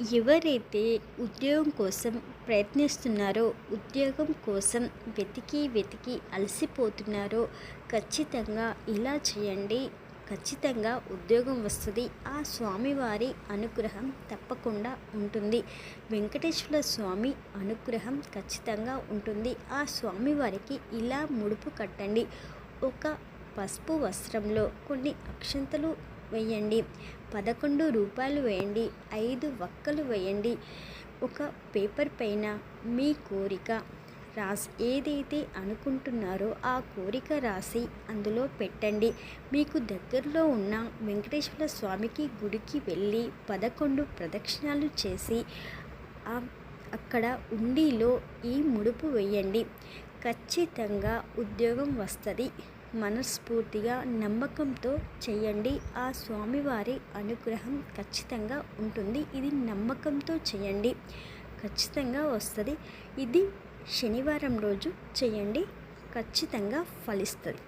ఎవరైతే ఉద్యోగం కోసం ప్రయత్నిస్తున్నారో ఉద్యోగం కోసం వెతికి వెతికి అలసిపోతున్నారో ఖచ్చితంగా ఇలా చేయండి. ఖచ్చితంగా ఉద్యోగం వస్తుంది. ఆ స్వామివారి అనుగ్రహం తప్పకుండా ఉంటుంది. వెంకటేశ్వర స్వామి అనుగ్రహం ఖచ్చితంగా ఉంటుంది. ఆ స్వామివారికి ఇలా ముడుపు కట్టండి. ఒక పసుపు వస్త్రంలో కొన్ని అక్షంతలు వేయండి. పదకొండు రూపాయలు వేయండి. ఐదు వక్కలు వేయండి. ఒక పేపర్ పైన మీ కోరిక రాసి ఏదైతే అనుకుంటున్నారో ఆ కోరిక రాసి అందులో పెట్టండి. మీకు దగ్గరలో ఉన్న వెంకటేశ్వర స్వామికి గుడికి వెళ్ళి పదకొండు ప్రదక్షిణాలు చేసి అక్కడ ఉండిలో ఈ ముడుపు వేయండి. ఖచ్చితంగా ఉద్యోగం వస్తుంది. మనస్ఫూర్తిగా నమ్మకంతో చేయండి. ఆ స్వామివారి అనుగ్రహం ఖచ్చితంగా ఉంటుంది. ఇది నమ్మకంతో చేయండి. ఖచ్చితంగా వస్తుంది. ఇది శనివారం రోజు చేయండి. ఖచ్చితంగా ఫలిస్తుంది.